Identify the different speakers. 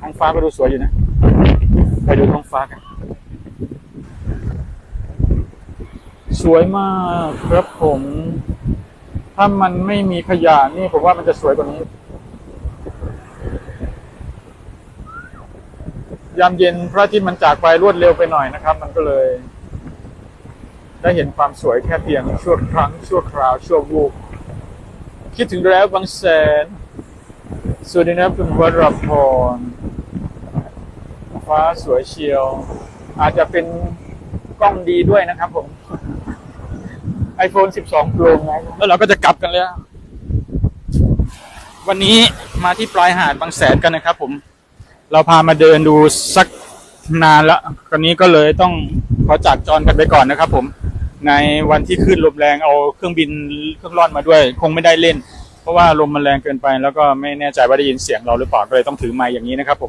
Speaker 1: ท้องฟ้าก็ดูสวยอยู่นะไปดูท้องฟ้ากัน สวยมากครับผม ถ้ามันไม่มีขยะนี่ผมว่ามันจะสวยกว่านี้ ยามเย็นพระอาทิตย์มันจากไปรวดเร็วไปหน่อยนะครับ มันก็เลย ได้เห็นความสวยแค่เพียงชั่วครั้งชั่วคราวชั่ววูบคิดถึงแล้วบางแสนสวัสดีนะคุณวรพร ฟ้าสวยเชียว อาจจะเป็นกล้องดีด้วยนะครับผม iPhone 12 Pro ไงแล้วเราก็จะกลับกันแล้ว วันนี้มาที่ปลายหาดบางแสนกันนะครับผม เราพามาเดินดูสักนานละคราวนี้ก็เลยต้องขอจากจรกันไปก่อนนะครับผมในวันที่ขึ้นลมแรงเอาเครื่องบินเครื่องร่อนมาด้วย คงไม่ได้เล่น เพราะว่าลมมันแรงเกินไป แล้วก็ไม่แน่ใจว่าได้ยินเสียงเราหรือเปล่าก็เลยต้องถือไมค์อย่างนี้นะครับผม